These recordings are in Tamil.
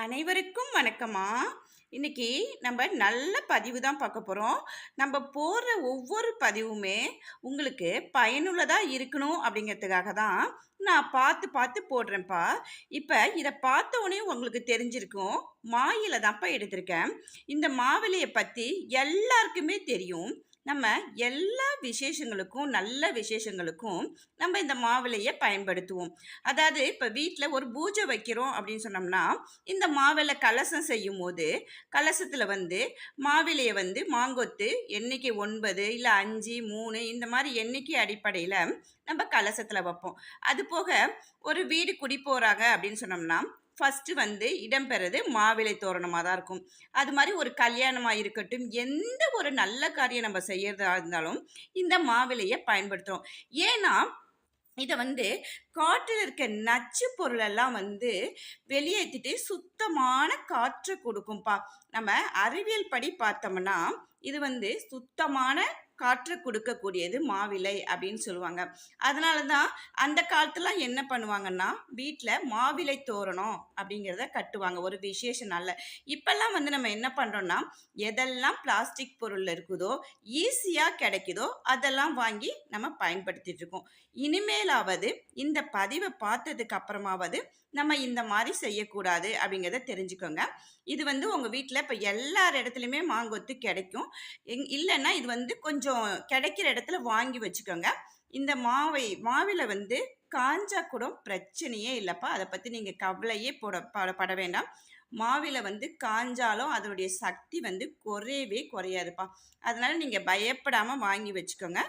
அனைவருக்கும் வணக்கம்மா இன்னைக்கு நம்ம நல்ல பதிவு தான் பார்க்க போகிறோம் நம்ம போடுற ஒவ்வொரு பதிவுமே உங்களுக்கு பயனுள்ளதாக இருக்கணும் அப்படிங்கிறதுக்காக தான் நான் பார்த்து பார்த்து போடுறேன்ப்பா. இப்போ இதை பார்த்த உடனே உங்களுக்கு தெரிஞ்சிருக்கும். மாயில தான்ப்பா எடுத்திருக்கேன். இந்த மாவிலையை பற்றி எல்லாருக்குமே தெரியும். நம்ம எல்லா விசேஷங்களுக்கும் நல்ல விசேஷங்களுக்கும் நம்ம இந்த மாவிலையை பயன்படுத்துவோம். அதாவது இப்போ வீட்டில் ஒரு பூஜை வைக்கிறோம் அப்படின்னு சொன்னோம்னா இந்த மாவிலை கலசம் செய்யும் போது கலசத்தில் வந்து மாவிலையை வந்து மாங்கொத்து எண்ணிக்கை ஒன்பது இல்லை அஞ்சு மூணு இந்த மாதிரி எண்ணிக்கை அடிப்படையில் நம்ம கலசத்தில் வைப்போம். அது போக ஒரு வீடு குடி போகிறாங்க அப்படின்னு சொன்னோம்னா ஃபஸ்ட்டு வந்து இடம்பெறது மாவிலை தோரணமாக தான் இருக்கும். அது மாதிரி ஒரு கல்யாணமாக இருக்கட்டும் எந்த ஒரு நல்ல காரியம் நம்ம செய்யறதா இருந்தாலும் இந்த மாவிலையை பயன்படுத்துகிறோம் ஏன்னா இதை வந்து காற்றில் இருக்க நச்சு பொருளெல்லாம் வந்து வெளியேற்றிட்டு சுத்தமான காற்று கொடுக்கும்ப்பா நம்ம அறிவியல் படி பார்த்தோம்னா இது வந்து சுத்தமான காற்று கொடுக்கக்கூடியது மாவிலை அப்படின்னு சொல்லுவாங்க. அதனால தான் அந்த காலத்துலாம் என்ன பண்ணுவாங்கன்னா வீட்டில் மாவிலை தோரணம் அப்படிங்கிறத கட்டுவாங்க. ஒரு விசேஷ நாளில். இப்போல்லாம் வந்து நம்ம என்ன பண்ணுறோன்னா எதெல்லாம் பிளாஸ்டிக் பொருள் இருக்குதோ ஈஸியாக கிடைக்குதோ அதெல்லாம் வாங்கி நம்ம பயன்படுத்திட்டு இருக்கோம். இனிமேலாவது இந்த பதிவை பார்த்ததுக்கு அப்புறமாவது நம்ம இந்த மாதிரி செய்யக்கூடாது அப்படிங்கிறத தெரிஞ்சுக்கோங்க. இது வந்து உங்கள் வீட்டில் இப்போ எல்லார் இடத்துலையுமே மாங்கொத்து கிடைக்கும். எங் இல்லைன்னா இது வந்து கொஞ்சம் கிடைக்கிற இடத்துல வாங்கி வச்சுக்கோங்க. இந்த மாவை மாவில் வந்து காஞ்சா கூட பிரச்சனையே இல்லைப்பா. அதை பற்றி நீங்கள் கவலையே போட பட பட வேண்டாம். மாவில வந்து காஞ்சாலும் அதனுடைய சக்தி வந்து குறையவே குறையாதுப்பா. அதனால நீங்கள் பயப்படாமல் வாங்கி வச்சுக்கோங்க.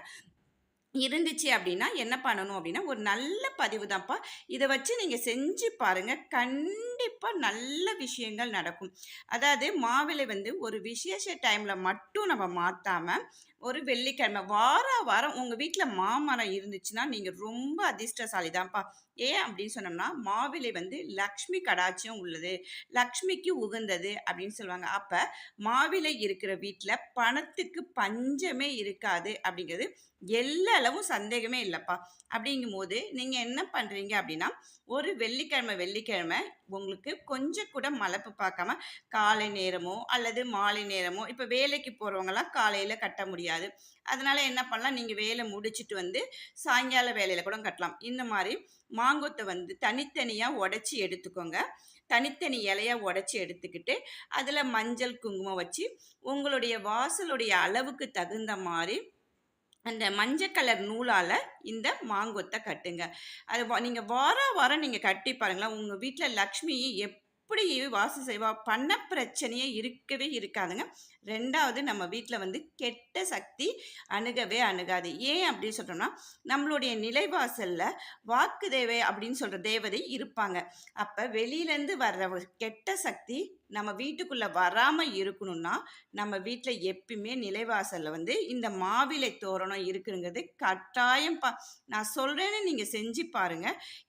இருந்துச்சு அப்படின்னா என்ன பண்ணணும் அப்படின்னா ஒரு நல்ல பதிவு தான்ப்பா. இதை வச்சு நீங்கள் செஞ்சு பாருங்கள் கண்டிப்பாக நல்ல விஷயங்கள் நடக்கும். அதாவது மாவிலை வந்து ஒரு விசேஷ டைமில் மட்டும் நம்ம மாற்றாமல் ஒரு வெள்ளிக்கிழமை வார வாரம் உங்கள் வீட்டில் மாமரம் இருந்துச்சுன்னா நீங்கள் ரொம்ப அதிர்ஷ்டசாலி தான்ப்பா. ஏன் அப்படின்னு சொன்னோம்னா மாவிலை வந்து லக்ஷ்மி கடாட்சியம் உள்ளது. லக்ஷ்மிக்கு உகந்தது அப்படின்னு சொல்லுவாங்க. அப்போ மாவிலை இருக்கிற வீட்டில் பணத்துக்கு பஞ்சமே இருக்காது அப்படிங்கிறது எல்லா அளவும் சந்தேகமே இல்லைப்பா. அப்படிங்கும் போது நீங்கள் என்ன பண்ணுறீங்க அப்படின்னா ஒரு வெள்ளிக்கிழமை வெள்ளிக்கிழமை உங்களுக்கு கொஞ்சம் கூட மலப்பு பார்க்காம காலை நேரமோ அல்லது மாலை நேரமோ இப்போ வேலைக்கு போகிறவங்கலாம் காலையில் கட்ட முடியாது. அதனால் என்ன பண்ணலாம்? நீங்கள் வேலை முடிச்சிட்டு வந்து சாயங்கால வேலையில் கூட கட்டலாம். இந்த மாதிரி மாங்கொத்தை வந்து தனித்தனியாக உடச்சி எடுத்துக்கோங்க. தனித்தனி இலையாக உடச்சி எடுத்துக்கிட்டு அதில் மஞ்சள் குங்குமம் வச்சு உங்களுடைய வாசலுடைய அளவுக்கு தகுந்த மாதிரி அந்த மஞ்சள் கலர் நூலால் இந்த மாங்கொத்தை கட்டுங்க. அது வா- நீங்க வார வாரம் நீங்கள் கட்டி பாருங்களேன் உங்கள் வீட்டில் லக்ஷ்மி எப்படி வாசி செய்வா பண்ண பிரச்சனையே இருக்கவே இருக்காதுங்க. ரெண்டாவது நம்ம வீட்டில் வந்து கெட்ட சக்தி அணுகவே அணுகாது. ஏன் அப்படின்னு சொல்கிறோம்னா நம்மளுடைய நிலைவாசலில் வாக்கு தேவை அப்படின்னு சொல்கிற தேவதை இருப்பாங்க. அப்போ வெளியிலேருந்து வர்ற ஒரு கெட்ட சக்தி நம்ம வீட்டுக்குள்ள வராம இருக்கணும்னா நம்ம வீட்டில் எப்பயுமே நிலைவாசல்ல வந்து இந்த மாவிலை தோரணம் இருக்குங்கிறது கட்டாயம் பா நான் சொல்றேன்னு நீங்க செஞ்சு பாருங்க.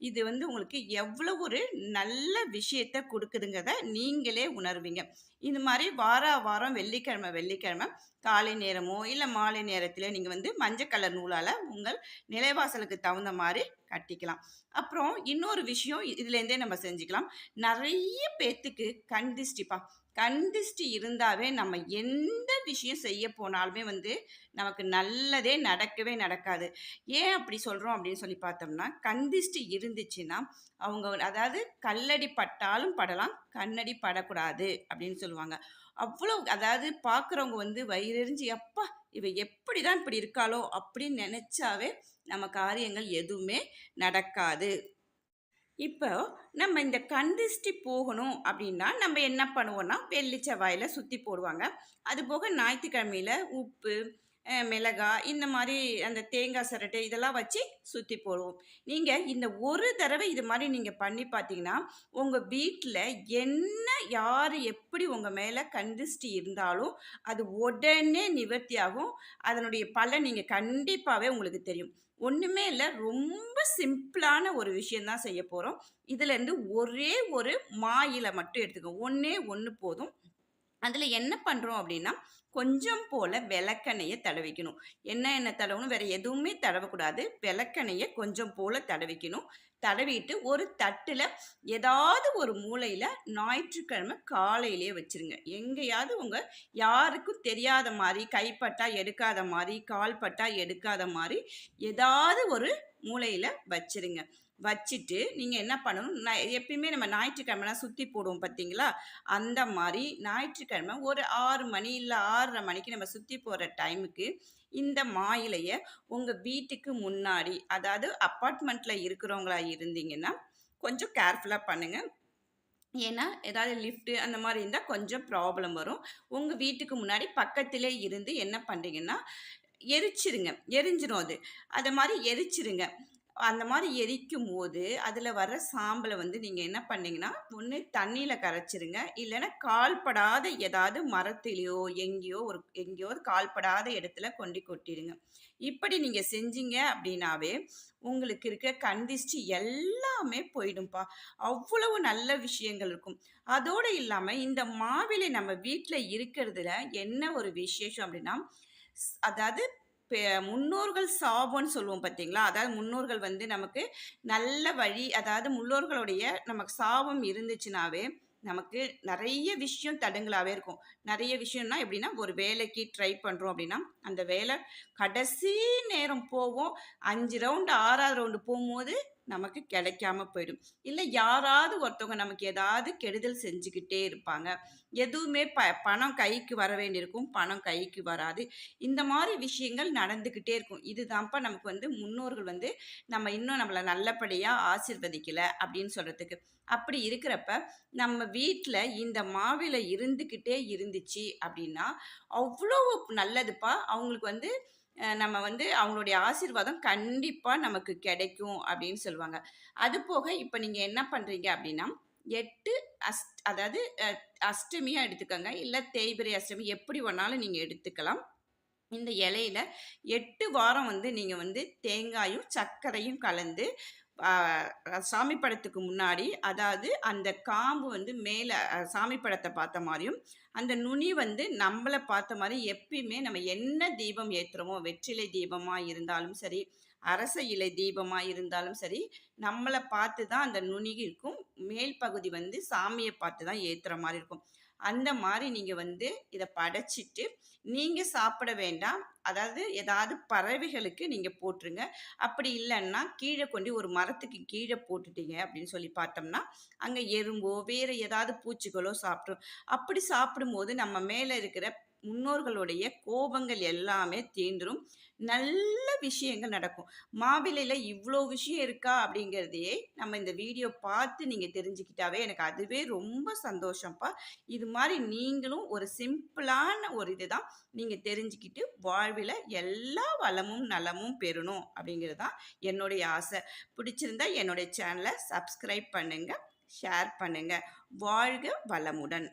இது வந்து உங்களுக்கு எவ்வளோ ஒரு நல்ல விஷயத்த கொடுக்குதுங்கிறத நீங்களே உணர்வீங்க. இந்த மாதிரி வார வாரம் வெள்ளிக்கிழமை வெள்ளிக்கிழமை காலை நேரமோ இல்லை மாலை நேரத்தில் நீங்கள் வந்து மஞ்சள் கலர் நூலால் உங்கள் நிலைவாசலுக்கு தகுந்த மாதிரி கட்டிக்கலாம். அப்புறம் இன்னொரு விஷயம் இதுலேருந்தே நம்ம செஞ்சுக்கலாம். நிறைய பேத்துக்கு கண் திஷ்டிப்பா. கண் இருந்தாவே நம்ம எந்த விஷயம் செய்ய போனாலுமே வந்து நமக்கு நல்லதே நடக்கவே நடக்காது. ஏன் அப்படி சொல்கிறோம் அப்படின்னு சொல்லி பார்த்தோம்னா கண்திஷ்டி இருந்துச்சுன்னா அவங்க அதாவது கல்லடி பட்டாலும் படலாம் கண்ணடி படக்கூடாது அப்படின்னு சொல்லுவாங்க. அவ்வளோ அதாவது பார்க்குறவங்க வந்து வயிறெறிஞ்சு அப்பா இவ எப்படி தான் இப்படி இருக்காளோ? அப்படின்னு நினச்சாவே நம்ம காரியங்கள் எதுவுமே நடக்காது. இப்போ நம்ம இந்த கந்திஷ்டி போகணும் அப்படின்னா நம்ம என்ன பண்ணுவோம்னா வெள்ளி செவ்வாயில் சுற்றி போடுவாங்க. அதுபோக ஞாயிற்றுக்கிழமையில் ஞாயிற்றுக்கிழமையில உப்பு மிளகாய் இந்த மாதிரி அந்த தேங்காய் சிரட்டை இதெல்லாம் வச்சு சுற்றி போடுவோம். நீங்கள் இந்த ஒரு தடவை இது மாதிரி நீங்கள் பண்ணி பார்த்தீங்கன்னா உங்கள் வீட்டில் என்ன யார் எப்படி உங்கள் மேலே கந்திஷ்டி இருந்தாலும் அது உடனே நிவர்த்தி ஆகும் அதனுடைய பலன் நீங்கள் கண்டிப்பாகவே உங்களுக்கு தெரியும். ஒன்றுமே இல்லை ரொம்ப சிம்பிளான ஒரு விஷயந்தான் செய்ய போகிறோம் இதுலேருந்து ஒரே ஒரு மாயிலை மட்டும் எடுத்துக்கோங்க ஒன்றே ஒன்று போதும் அதில் என்ன பண்ணுறோம் அப்படின்னா, கொஞ்சம் போல விளக்கெண்ணெய தடவிக்கணும். என்ன என்ன தடவணும்? வேற எதுவுமே தடவக்கூடாது. விளக்கெண்ணெய கொஞ்சம் போல தடவிக்கணும். தடவிட்டு ஒரு தட்டில் ஏதாவது ஒரு மூலையில் ஞாயிற்றுக்கிழமை காலையிலேயே வச்சுருங்க. எங்கேயாவது உங்கள் யாருக்கும் தெரியாத மாதிரி கைப்பட்டா எடுக்காத மாதிரி கால் பட்டா எடுக்காத மாதிரி ஏதாவது ஒரு மூலையில் வச்சுருங்க. வச்சுட்டு நீங்கள் என்ன பண்ணணும், நான் எப்பயுமே நம்ம ஞாயிற்றுக்கிழமைனா சுற்றி போடுவோம் பார்த்தீங்களா? அந்த மாதிரி ஞாயிற்றுக்கிழமை ஒரு ஆறு மணி இல்லை ஆறரை மணிக்கு நம்ம சுற்றி போகிற டைமுக்கு இந்த மா இலைய உங்க வீட்டுக்கு முன்னாடி, அதாவது அப்பார்ட்மெண்ட்ல இருக்கிறவங்களா இருந்தீங்கன்னா, கொஞ்சம் கேர்ஃபுல்லா பண்ணுங்க. ஏன்னா, ஏதாவது லிஃப்ட் அந்த மாதிரி இருந்தால் கொஞ்சம் ப்ராப்ளம் வரும். உங்க வீட்டுக்கு முன்னாடி பக்கத்திலே இருந்து என்ன பண்றீங்கன்னா, எரிச்சிருங்க. எரிஞ்சிரும் அது. அதை மாதிரி எரிச்சிருங்க. அந்த மாதிரி எரிக்கும் போது அதில் வர்ற சாம்பலை வந்து நீங்கள் என்ன பண்ணீங்கன்னா, ஒன்று தண்ணியில் கரைச்சிருங்க. இல்லைன்னா கால்படாத ஏதாவது மரத்திலயோ, எங்கேயோ ஒரு எங்கேயாவது கால்படாத இடத்துல கொண்டு கொட்டிடுங்க இப்படி நீங்கள் செஞ்சீங்க அப்படின்னாவே, உங்களுக்கு இருக்க கண்டிஷ்டி எல்லாமே போயிடும்பா. அவ்வளவு நல்ல விஷயங்கள் இருக்கும். அதோடு இல்லாமல் இந்த மாவிலை நம்ம வீட்டில் இருக்கிறதுல என்ன ஒரு விசேஷம் அப்படின்னா, அதாவது முன்னோர்கள் சாபம்னு சொல்லுவோம் பார்த்தீங்களா? அதாவது முன்னோர்கள் வந்து நமக்கு நல்ல வழி அதாவது முன்னோர்களுடைய நமக்கு சாபம் இருந்துச்சுனாவே, நமக்கு நிறைய விஷயம் தடங்கலாவே இருக்கும். நிறைய விஷயம்னா எப்படின்னா, ஒரு வேலைக்கு ட்ரை பண்ணுறோம் அப்படின்னா, அந்த வேலை கடைசி நேரம் போவோம். அஞ்சு ரவுண்டு ஆறாவது ரவுண்டு போகும்போது நமக்கு கிடைக்காம போயிடும். இல்லை யாராவது ஒருத்தவங்க நமக்கு ஏதாவது கெடுதல் செஞ்சுக்கிட்டே இருப்பாங்க. எதுவுமே ப பணம் கைக்கு வர வேண்டியிருக்கும். பணம் கைக்கு வராது. இந்த மாதிரி விஷயங்கள் நடந்துக்கிட்டே இருக்கும். இதுதான்ப்பா நமக்கு வந்து முன்னோர்கள் வந்து நம்ம இன்னும் நம்மளை நல்லபடியாக ஆசிர்வதிக்கலை அப்படின்னு சொல்கிறதுக்கு அப்படி இருக்கிறப்ப, நம்ம வீட்டில் இந்த மாவிலை இருந்துக்கிட்டே இருந்துச்சு அப்படின்னா, அவ்வளோ நல்லதுப்பா. அவங்களுக்கு வந்து நம்ம வந்து அவங்களுடைய ஆசிர்வாதம் கண்டிப்பாக நமக்கு கிடைக்கும் அப்படின்னு சொல்லுவாங்க. அதுபோக இப்போ நீங்கள் என்ன பண்ணுறீங்க அப்படின்னா, எட்டு அஸ்ட் அதாவது அஷ்டமியாக எடுத்துக்கோங்க இல்லை தேய்பிரை அஷ்டமி எப்படி வேணாலும் நீங்கள் எடுத்துக்கலாம். இந்த இலையில எட்டு வாரம் வந்து நீங்கள் வந்து தேங்காயும், சர்க்கரையும் கலந்து சாமி படத்துக்கு முன்னாடி, அதாவது அந்த காம்பு வந்து மேலே சாமி படத்தை பார்த்த மாதிரியும் அந்த நுனி வந்து நம்மளை பார்த்த மாதிரி எப்பயுமே நம்ம என்ன தீபம் ஏற்றுறோமோ வெற்றிலை தீபமாக இருந்தாலும் சரி, அரச இலை தீபமாக இருந்தாலும் சரி, நம்மளை பார்த்து தான் அந்த நுனி இருக்கும். மேல் பகுதி வந்து சாமியை பார்த்து தான் ஏற்றுற மாதிரி இருக்கும். அந்த மாதிரி நீங்கள் வந்து இதை படைச்சிட்டு, நீங்கள் சாப்பிட வேண்டாம். அதாவது ஏதாவது பறவைகளுக்கு நீங்கள் போட்டுருங்க. அப்படி இல்லைன்னா கீழே கொண்டு ஒரு மரத்துக்கு கீழே போட்டுட்டீங்க அப்படின்னு சொல்லி பார்த்தோம்னா, அங்கே எறும்போ, வேறு ஏதாவது பூச்சிகளோ சாப்பிட்ரும். அப்படி சாப்பிடும்போது நம்ம மேலே இருக்கிற முன்னோர்களுடைய கோபங்கள் எல்லாமே தீந்துரும் நல்ல விஷயங்கள் நடக்கும். மாவிலையில் இவ்வளோ விஷயம் இருக்கா அப்படிங்கிறதையே நம்ம இந்த வீடியோ பார்த்து நீங்கள் தெரிஞ்சுக்கிட்டாவே எனக்கு அதுவே ரொம்ப சந்தோஷம்ப்பா. இது மாதிரி நீங்களும் ஒரு சிம்பிளான ஒரு இதுதான் நீங்கள் தெரிஞ்சுக்கிட்டு வாழ்வில் எல்லா வளமும், நலமும் பெறணும் அப்படிங்கிறது தான் என்னுடைய ஆசை. பிடிச்சிருந்தா என்னுடைய சேனலை சப்ஸ்கிரைப் பண்ணுங்கள் ஷேர் பண்ணுங்கள் வாழ்க வளமுடன்.